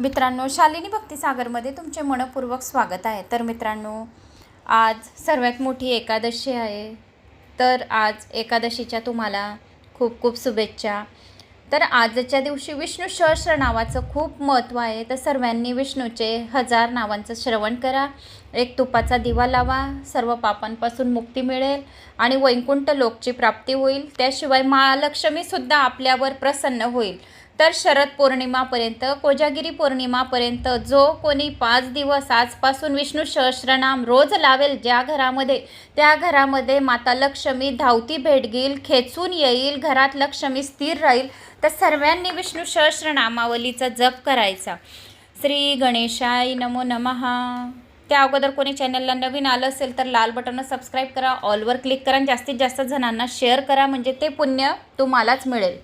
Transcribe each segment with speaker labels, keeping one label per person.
Speaker 1: मित्रांनो शालिनी भक्तिसागरमध्ये तुमचे मनपूर्वक स्वागत आहे. तर मित्रांनो आज सर्वात मोठी एकादशी आहे. तर आज एकादशीच्या तुम्हाला खूप खूप शुभेच्छा. तर आजच्या दिवशी विष्णू सहस्र नावाचं खूप महत्त्व आहे. तर सर्वांनी विष्णूचे हजार नावांचं श्रवण करा. एक तुपाचा दिवा लावा. सर्व पापांपासून मुक्ती मिळेल आणि वैकुंठ लोकची प्राप्ती होईल. त्याशिवाय महालक्ष्मीसुद्धा आपल्यावर प्रसन्न होईल. तर शरद पौर्णिमापर्यंत कोजागिरी पौर्णिमापर्यंत जो कोणी पाच दिवस आजपासून विष्णू सहस्रनाम रोज लावेल ज्या घरामध्ये त्या घरामध्ये माता लक्ष्मी धावती भेट घेईल खेचून येईल घरात लक्ष्मी स्थिर राहील तर सर्वांनी विष्णू सहस्रनामावलीचा जप करायचा. श्री गणेशाय नमो नमहा त्या अगोदर कोणी चॅनलला नवीन आलं असेल तर लाल बटनवर सबस्क्राईब करा ऑलवर क्लिक करा आणि जास्तीत जास्त जणांना शेअर करा म्हणजे ते पुण्य तुम्हालाच मिळेल.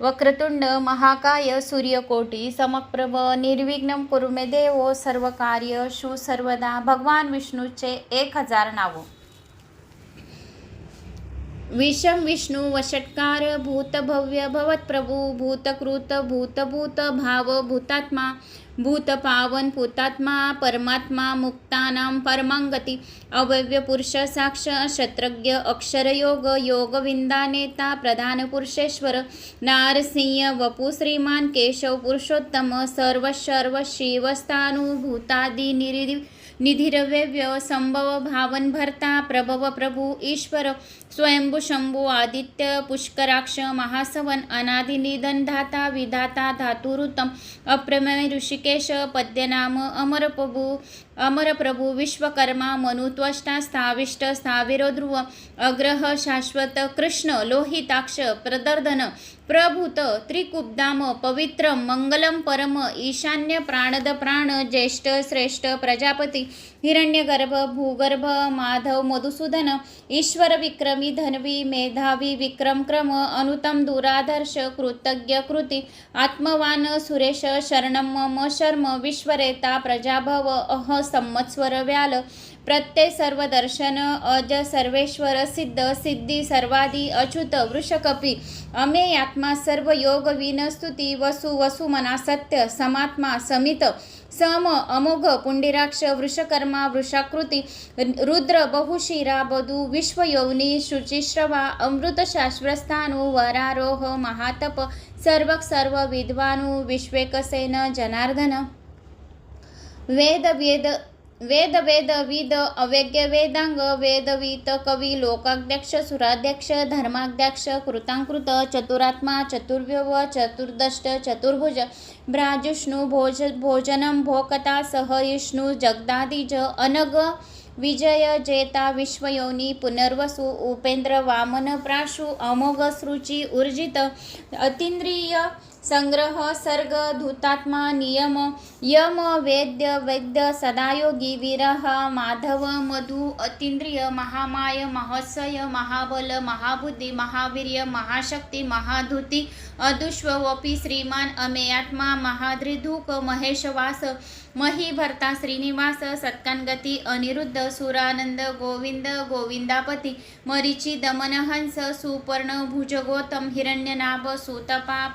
Speaker 1: वक्रतुंड महाकाय सूर्यकोटी समप्रभ निर्विघ्न कुरुमे देवो सर्व कार्य शु सर्वदा भगवान विष्णूचे एक हजार नावं. विषम विष्णू वषटकार भूतभव्य भवत्प्रभू भूतकृत भूतभूत भाव भूतात्मा भूत पावन भूतात्मा परमात्मा मुक्तानां परमांगती अवयव्य पुरुष साक्ष शत्रज्ञ अक्षरयोग योगविंदा नेता प्रधान पुरुषेश्वर नारसिंह वपु श्रीमान केशव पुरुषोत्तम सर्व सर्व शिवस्थानुभूतादि निधिरव्यव्य संभव भावन भरता प्रभव प्रभू ईश्वर स्वयंभू शंभू आदित्य पुष्कराक्ष महासवन अनादिनिधन धाता विधाता धातुरुतम अप्रमेय ऋषिकेश पद्यनाम अमरप्रभू अमरप्रभू विश्वकर्मा मनुत्वष्टा स्थाविष्ट स्थाविरो ध्रुव अग्रह शाश्वत कृष्ण लोहिताक्ष प्रदर्धन प्रभूत त्रिकुब्दाम पवित्र मंगलम परम ईशान्य प्राणद प्राण ज्येष्ठ श्रेष्ठ प्रजापती हिरण्यगर्भ भूगर्भ माधव मधुसूदन ईश्वर विक्रमी धनवी मेधावी विक्रमक्रम अनुतम दुराधर्श कृतज्ञ कृती आत्मवान सुरेश शरणम मम शर्म विश्वरेता प्रजाभव अह संमत्स्वर व्याल प्रत्यय सर्व दर्शन अज सर्वेश्वर सिद्ध सिद्धी सर्वादी अच्युत वृषकपी. अमे आत्मा सर्व योग विनस्तुती वसु वसुमना सत्य समात्मा समित. सम अमोघ पुंडिराक्ष वृषकर्मा वृषाकृती. रुद्र बहुशिरा बधू विश्वयोनी शुचिश्रवा अमृत वरारोह महातप सर्व सर्व विद्वानु विश्वेकसेन जनार्दन. वेद वेद वेद वेद विद अवेग्य वेदांग वेदवीत कवी लोकाध्यक्ष सुराध्यक्ष धर्माध्यक्ष कृतांकृत चतुरात्मा चतुर्व्यव चतुर्दष्ट चतुर्भुज भ्राजुष्णू भोज भोजनम भोकता सहयिष्णु जगदादिज अनग विजय जेता विश्वयोनी पुनर्वसु उपेंद्र वामन प्राशु अमोघ सृची ऊर्जित अतींद्रिय संग्रह सर्ग धूतात्मा नियम यम वेद्य वैद्य सदायोगी विरह माधव मधु अतींद्रिय महामाय महोत्सय महाबल महाबुद्धी महावीर्य महाशक्ती महाधुती अदुष्वपी श्रीमान अमेयात्मा महाद्रिधुक महेशवास महीभर्ता श्रीनिवास सत्कानगती अनिरुद्ध सुरानंद गोविंद गोविंदापती मरीची दमनहंस सुपर्ण भुजगोतम हिरण्यनाभ सुतपा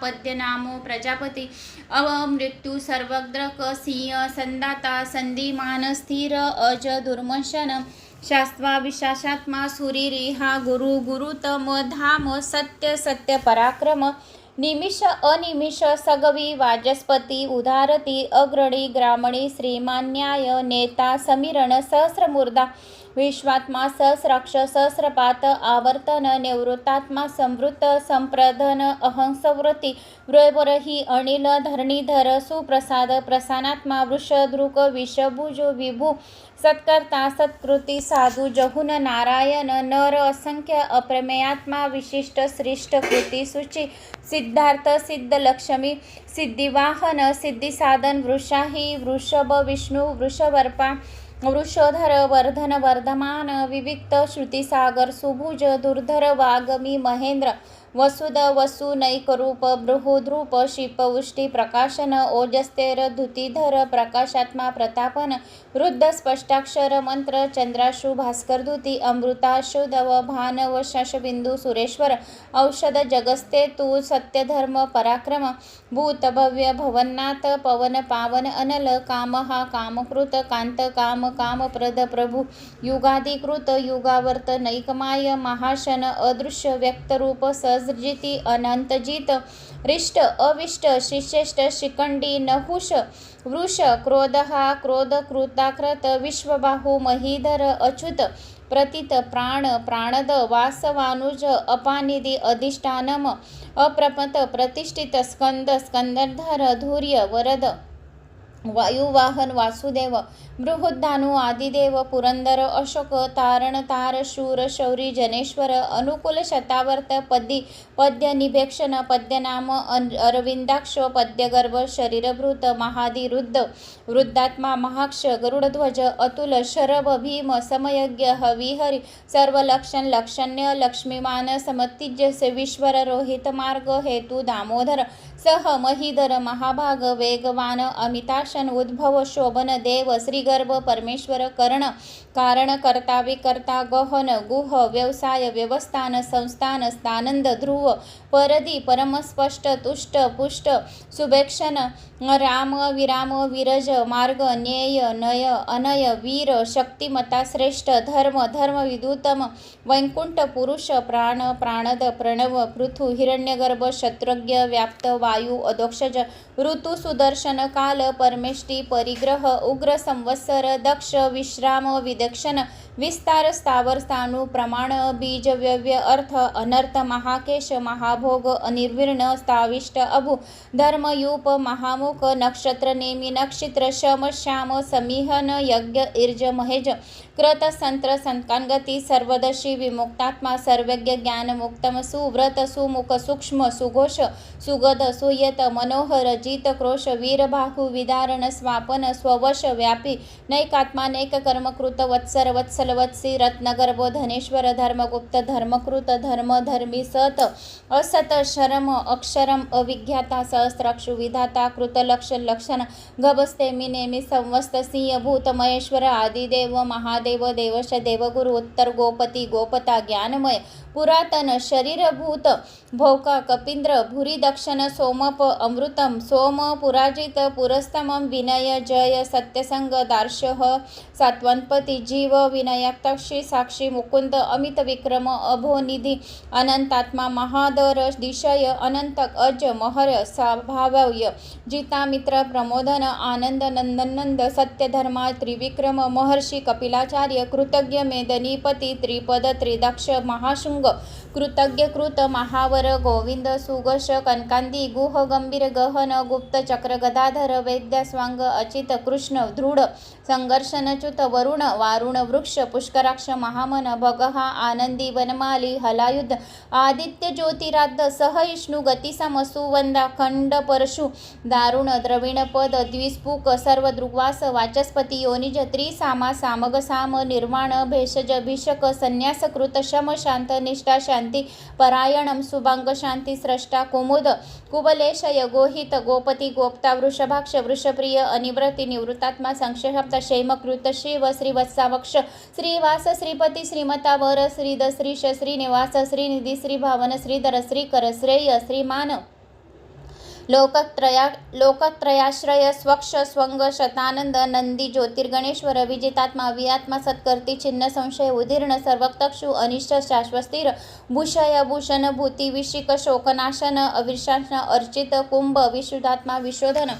Speaker 1: नामो प्रजापती। अवमृत्यू सर्वग्रक सिंह संदाता संधिमान स्थिर अज दुर्मशन। शास्त्वाविशासात्मा सुरिरी हा गुरु गुरुतम धाम सत्य सत्य पराक्रम। निमिष अनिमिष सगवी वाचस्पती उदारती अग्रणी ग्रामणी श्रीमान्याय नेता समीरण सहस्रमूर्धा विश्वात्मा सहस्राक्ष सहस्रपात आवर्तन निवृत्तात्मा संवृत्त संप्रधन अहंसवृत्ती वृवरही अनिल धरणीधर सुप्रसाद प्रसानात्मा वृषदृक विषभुज विभू सत्कर्ता सत्कृती साधू जहुन नारायण नर असंख्य अप्रमेयात्मा विशिष्ट श्रेष्ठ कृती सूची सिद्धार्थ सिद्ध लक्ष्मी सिद्धिवाहन सिद्धिसाधन वृषाही वृषभ विष्णू वृषवर्पा वृषधर वर्धन वर्धमान विविक्त श्रुतिसागर सुभुज दुर्धर वागमी महेंद्र वसुद वसु नैकरूप बृहुद्रूप शिपवृष्टी प्रकाशन ओजस्तेर धुतीधर प्रकाशात्मा प्रतापन वृद्ध स्पष्टाक्षर मंत्र चंद्राशु भास्करदूती अमृताशुधव भानव शशबिंदू सुरेश्वर औषध जगस्ते तू सत्यधर्म पराक्रम भूत भव्य भवन्नाथ पवन पावन अनल काम हा कामकृत कांत काम कामप्रद प्रभू युगाधिकृत युगावर्त नैकमाय महाशन अदृश्य व्यक्तरूप सहजिती अनंतजित रिष्ट अविष्ट श्रीश्रेष्ठ शिखंडी नहुष वृष क्रोध हा क्रोध कृताकृत विश्वबाहू महीधर अच्युत प्रतीत प्राण प्राणद वासवानुज अपानिधी अधिष्ठानम अप्रपत प्रतिष्ठित स्कंद स्कंदधर धुर्य वरद वायुवाहन वासुदेव बृहद्धानु आदिदेव पुरंदर अशोक तारण तार शूर शौरी जनेश्वर अनुकूल शतावर्त पदी पद्य निभेक्षण पद्यनाम अन- अरविंदाक्ष पद्यगर्भ शरीरभृत महादिरुद्ध वृद्धात्मा महाक्ष गरुडध्वज अतुल शरभ भीम समयज्ञ हविहरी सर्व लक्षण लक्षण्य लक्ष्मीमान समतिज्य सेविश्वर रोहित मार्ग हेतू दामोदर सह महीधर महाभाग वेगवान अमिताशन उद्भव शोभन देव श्रीगर्भ परमेश्वर कर्ण कारण कर्ता विकर्ता गहन गुह व्यवसाय व्यवस्थान संस्थान स्थानंद ध्रुव परदी परमस्पष्ट तुष्ट पुष्ट सुभेक्षण राम विराम विरज मार्ग ज्ञेय नय अनय वीर शक्तिमता श्रेष्ठ धर्म धर्म विदुतम वैकुंठ पुरुष प्राण प्राणद प्रणव पृथु हिरण्यगर्भ शत्रुज्ञ व्याप्त वा वायू अधोक्षज ऋतू सुदर्शन काल परमेष्टी परिग्रह उग्र संवत्सर दक्ष विश्राम विदक्षण विस्तार स्थावर स्थाणु प्रमाण बीज व्यव्य अर्थ अनर्थ महाकेश महाभोग अनिर्विर्ण स्थाविष्ट अभु धर्मयूप महामुख नक्षत्र नेमी नक्षत्र शम श्याम समीहन यज्ञ इर्ज महेज कृत संत्र संतानगती सर्वदशी विमुक्तात्मा सर्वज्ञ ज्ञान मुक्तम सुव्रत सुमुख सूक्ष्म सुघोष सुगद सुयत मनोहर जित क्रोश वीरबाहु विदारण स्वापन स्ववश व्यापी नैकात्मा नैक कर्मकृत वत्सर वत्सल वत्सी रत्नगर्भो धनेश्वर धर्मगुप्त धर्मकृत धर्म धर्मी सत असत शरम अक्षरम अविज्ञाता सहस्राक्षु विधाता कृतलक्ष लक्षण गभस्ते मी नेमी संवस्त सिंह भूत महेश्वर आदिदेव महादेव देवश देवगुरु उत्तर गोपती गोपता ज्ञानमय पुरातन शरीरभूत भौका कपिंद्र भूरिदक्षण सोमप अमृतम सोम पुराजित पुरस्तमं विनय जय सत्यसंग दार्शह सात्वनपती जीव विनयाक्ताक्षी साक्षी मुकुंद अमित विक्रम अभोनिधी अनंतात्मा महादर दिशय अनंतक अज महर जिता जितामित्र प्रमोदन आनंद नंदनंद सत्यधर्मा त्रिविक्रम महर्षी कपिलाचार्य कृतज्ञ मेदनीपती त्रिपद त्रिदक्ष महाशृंग कृतज्ञ कृतज्ञकृत महावर गोविंद सुगश कनकांदी गुह गंभीर गहन गुप्त चक्र गदाधर वैद्य स्वांग अचित कृष्ण दृढ संघर्षनच्युत वरुण वारुण वृक्ष पुष्कराक्ष महामन भगहा आनंदी वनमाली हलायुध आदित्य ज्योतिराद्ध सहइष्णू गतिसम सुवंदा खंड परशु दारुण द्रविण पद द्विस्फुक सर्व दृग्वास वाचस्पती योनिज त्रिसामा सामग साम निर्माण भेषज भिषक संन्यासकृत शम शांत निष्ठा शांत परायणम सुभांग शांती स्रष्टा कुमुद कुबलेशय यगोहित गोपती गोप्ता वृषभाक्ष वृषप्रिय अनिवृत्ती निवृत्तात्मा संक्षेप्त क्षेमकृत शिव श्रीवत्सावक्ष श्रीवास श्रीपती श्रीमता वर श्रीद श्रीश श्रीनिवास श्रीनिधी श्रीभावन श्रीधर श्रीकर श्रेय श्रीमान लोकत्रया लोकत्रयाश्रय स्वक्ष स्वंग शतानंद नंदी ज्योतिर्गणेश्वर विजितात्मा वियात्मा सत्कर्ती छिन्न संशय उदीर्ण सर्वक्तक्षु अनिष्ट शाश्वस्थिर भूषय भूषण भूती विशिक शोकनाशन अविशासन अर्चित कुंभ विशुद्धात्मा विशोधन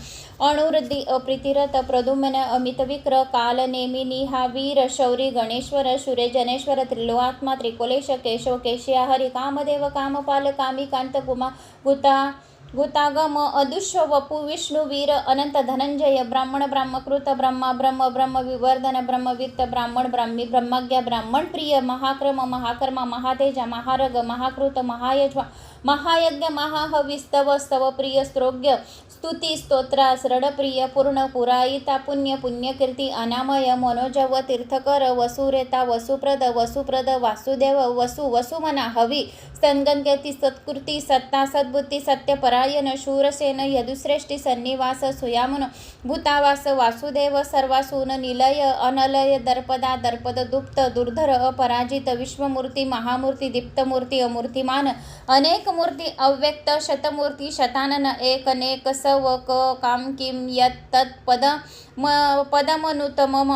Speaker 1: अणुवृद्धी अप्रीतिरत प्रदुमन अमितविक्र काल नेमिनी वीर शौरी गणेश्वर सुरेजनेश्वर त्रिलोआत्मा त्रिकोलेश केशव केशिया हरी कामदेव कामपाल कामिकांत गुमा गुता ગુતાગમ અદુષ્ય, વપુ, વિષ્ણુ, વીર, અનંત, ધનંજય, બ્રાહ્મણ, બ્રાહ્મકૃત, બ્રહ્મા, બ્રહ્મ બ્રહ્મ, વિવર્ધન બ્રહ્મવિત્ત બ્રાહ્મણ, બ્રાહ્મી, બ્રહ્મજ્ઞ, બ્રાહ્મણ, પ્રિય, મહાક્રમ, મહાકર્મા, મહાતેજા, મહારગ, મહાકૃત મહાયજ્વા महायज्ञ महाहविस्तव स्तव प्रिय स्त्रोग्य स्तुती स्तोत्रास रडप्रिय पूर्ण पुरायिता पुण्य पुण्यकीर्ती अनामय मनोजव तीर्थकर वसुरेता वसुप्रद वसुप्रद वासुदेव वसु वसुमना हवी स्तनगणगती सत्कृती सत्ता सद्बुद्धी सत्यपरायण शूरसेन यदुश्रेष्ठी सन्निवास सुयामन भूतावास वासुदेव सर्वासून निलय अनलय दर्पदा दर्पद दुप्त दुर्धर अपराजित विश्वमूर्ती महामूर्ती दीप्तमूर्ती अमूर्तिमान अनेक मूर्ती अव्यक्त शतमूर्ती शतानन एकनेक सव क काम किम यत् तत् पद म पदमनुतमम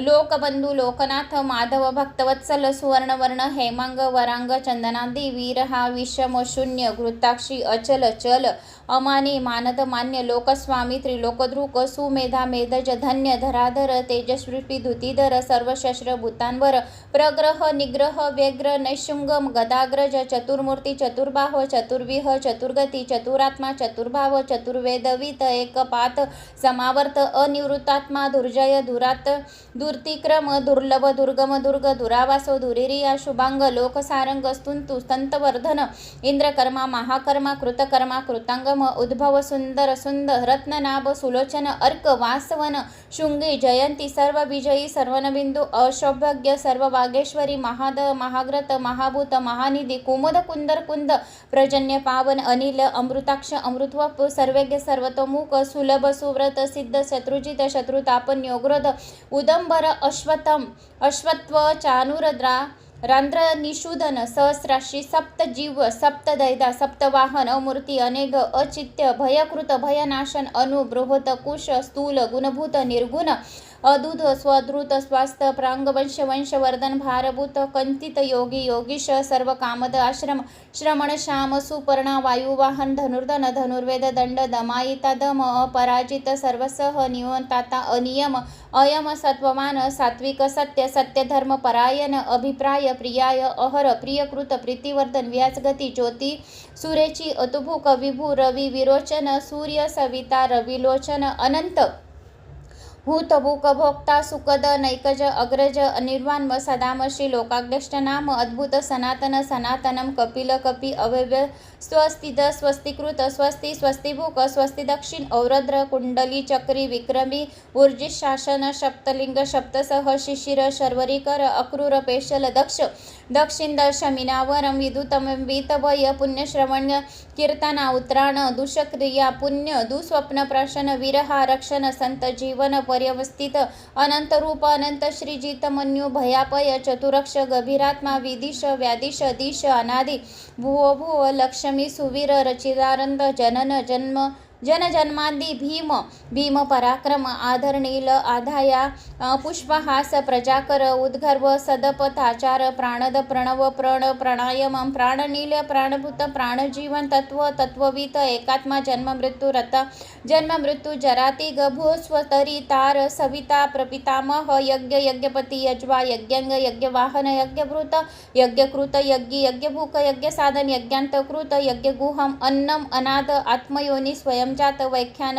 Speaker 1: लोकबंधू लोकनाथ माधव भक्तवत्सल सुवर्णवर्ण हेमांग वरांग चंदनादी वीर हा विषम शून्य घृताक्षी अचल चल अमानी मानद मान्य लोकस्वामी त्रिलोकद्रुक सुमेधा मेधज धन्य धराधर तेजस्वी धुतीधर सर्वशस्त्र भूतांवर प्रग्रह निग्रह व्यग्र नैशुंगम गदाग्रज चतुर्मूर्ती चतुर्बाह चतुर्विह चतुर्गती चतुरात्मा चतुर्भाव चतुर्वेदवित एकपात समावर्त अनिवृत्तात्मा दुर्जय दुरात दुर्तिक्रम दुर्लभ दुर्गम दुर्ग दुरावासो दुरिरिया शुभांग लोकसारंग स्तुंतु स्तंतवर्धन इंद्रकर्मा महाकर्मा कृतकर्मा कृतांग कृतांगम उद्भव सुंदर सुंदर रत्ननाभ सुलोचन अर्क वासवन शृंगी जयंती सर्व विजयी सर्वनबिंदू अशोभग्य सर्व वागेश्वरी महाद महाग्रत महाभूत महानिधी कुमुद कुंदर कुंद प्रजन्य पावन अनिल अमृताक्ष अमृतवप सर्वज्ञ सर्वतोमुख सुलभ सुव्रत सिद्ध शत्रुजित शत्रुतापन्योग्रद उदंबर अश्वतम अश्वत्व चानुरद्रा रांद्र निषूदन सहस्राशी सप्तजीव सप्तदैदा सप्तवाहन अमूर्ती अनेक अचित्य भयकृत भयनाशन अनु बृहत कुश स्थूल गुणभूत निर्गुण अदूत स्वधृत स्वास्थ प्रांगवंश वंशवर्धन भारभूत कंतित योगी योगीश सर्व कामद आश्रम श्रमण श्याम सुपर्णा वायुवाहन धनुर्धन धनुर्वेद दंड दमायिता दम अपराजित सर्वसह नियंताता अनियम अयम सत्वमान सात्विक सत्य सत्यधर्म परायण अभिप्राय प्रियाय अहर प्रियकृत प्रीतिवर्धन व्यासगती ज्योती सुरेची अतुभुक विभू रवी विरोचन सूर्य सविता रविलोचन अनंत भूतभूक भोक्ता सुखद नैकज अग्रज निर्वाण सदाम श्री लोकाग्रष्ट नाम अद्भुत सनातन सनातनम कपिल कपी अव्यव्य स्वस्तिद स्वस्तिकृत स्वस्ति स्वस्तिभूक स्वस्तिदक्षिण औरद्र कुंडली चक्री विक्रमी ऊर्जित शासन सप्तलिंग सप्तसह शिशिर शर्वरीकर अक्रूर पेशल दक्ष दक्षिण दर्श मीनावरम विदुतम वीतभय पुण्यश्रवण्य कीर्तना उत्तराण दुष्क्रिया पुण्य दुस्वप्न प्रशन विरहा रक्षण संत जीवन पर्यवस्थित अनंत रूप अनंत श्रीजित मन्यु भयापय चतुरक्ष गभीरात्मा विदिश व्यादिश दिश अनादि. भुव भुव लक्ष्मी सुवीर रचिदानंद जनन जन्म जनजन्मादि भीम भीम पराक्रम आधरणील आधाया पुष्पहास प्रजाकर उद्गर्भ सदपथाचार प्राणद प्रणव प्रण प्राणायम प्राणनील प्राणभूत प्राणजीवन तत्व तत्ववित एकात्मा जन्म मृत्यू रथ जन्म मृत्यू जराती गभोस्वतरी तार सविता प्रपितामह यज्ञ यज्ञपती यज्वा यज्ञंग यज्ञवाहन यज्ञभृत यज्ञकृत यज्ञ यज्ञभूक यज्ञसाधन यज्ञांतकृत यज्ञगुहम अन्नम अनाद आत्मयोनी स्वयंजात वैख्यान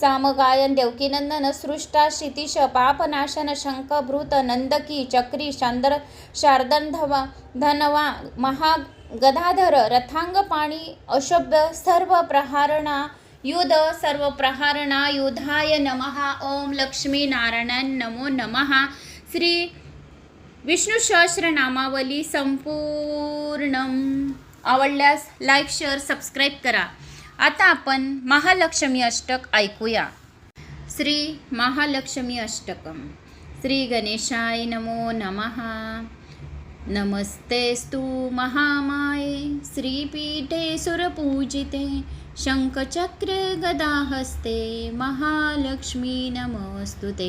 Speaker 1: सामगायन देवकीनंदन सृष्टा क्षितिश पापनाशन शंखभृत नंदकी चक्री शांदर शार्दंधवा धनवा महा गदाधर रथांग पाणी अशुभ सर्व प्रहारणा युध सर्व प्रहारणा युधाय नमः। ओम लक्ष्मी नारायण नमो नमः। श्री विष्णू सहस्रनामावली संपूर्ण आवडल्यास लाईक शेअर सबस्क्राईब करा. आता आपण महालक्ष्मी अष्टक ऐकूया. श्री महालक्ष्मी अष्टकम. श्री गणेशाय नमो नमः। नमस्तेस्तु महामाये। श्रीपीठे सुरपूजिते। शङ्खचक्र गदाहस्ते महालक्ष्मी नमस्तुते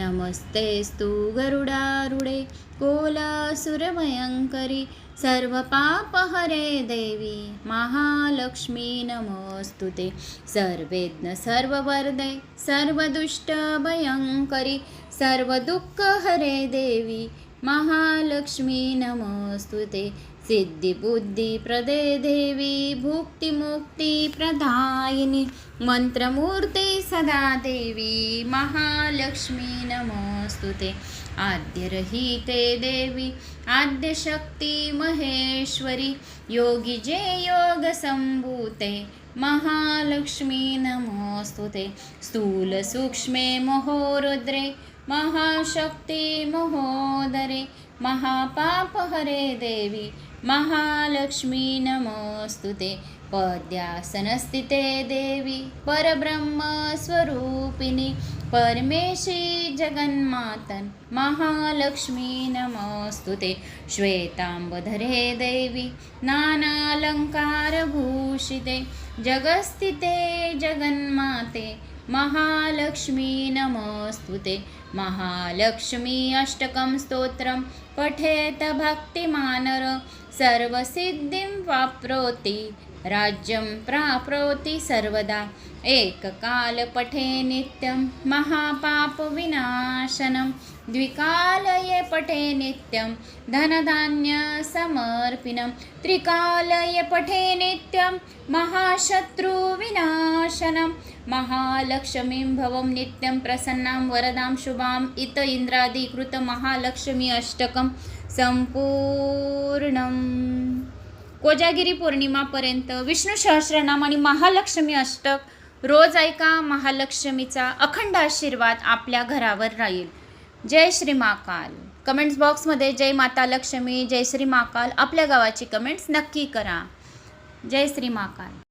Speaker 1: नमस्तेस्तु गरुडारुडे कोलासुरभयङ्करि सर्वपापहरे देवी महालक्ष्मी नमस्तुते सर्वेज्ञ सर्ववर्दे सर्वदुष्टभयङ्करि सर्वदुःखहरे देवी महालक्ष्मी नमस्तुते सिद्धिबुद्धिप्रदे देवी भुक्तिमुक्तिप्रदायिनी मन्त्रमूर्ते सदा देवी महालक्ष्मी नमोऽस्तु ते। आद्यरहिते देवी आद्यशक्ती महेश्वरी। योगी जे योगसम्भूते महालक्ष्मी नमोऽस्तु ते। स्थूलसूक्ष्मे महोरुद्रे महाशक्ति महोदरे महापापहरे देवी। महालक्ष्मी नमोऽस्तु ते। पद्यासनस्थिते देवी परब्रह्मस्वरूपिणी परमेशी जगन्मातन्। महालक्ष्मी नमोऽस्तु ते। श्वेताम्बधरे देवी नानालङ्कारभूषिते जगस्थिते जगन्माते महालक्ष्मी नमोऽस्तु ते। महालक्ष्मी अष्टकं स्तोत्रं पठेत भक्तिमानर सर्वसिद्धिं वाप्नोति राज्यं प्राप्नोति सर्वदा। एककालपठे नित्यं महापापविनाशनं। द्विकालये पठे नित्यं धनधान्यसमर्पिनं त्रिकालये पठे नित्यं महाशत्रुविनाशनं। महालक्ष्मीं भवं नित्यं प्रसन्नां वरदां शुभाम् इत इन्द्रादिकृत महालक्ष्मी अष्टकं संपूर्णम्। कोजागिरी पौर्णिमापर्यंत विष्णू सहस्रनाम आणि महालक्ष्मी अष्टक रोज ऐका महालक्ष्मीचा अखंड आशीर्वाद आपल्या घरावर राहील। जय श्री महाकाल. कमेंट्स बॉक्समध्ये जय माता लक्ष्मी जय श्री महाकाल. आपल्या गावाची कमेंट्स नक्की करा. जय श्री महाकाल.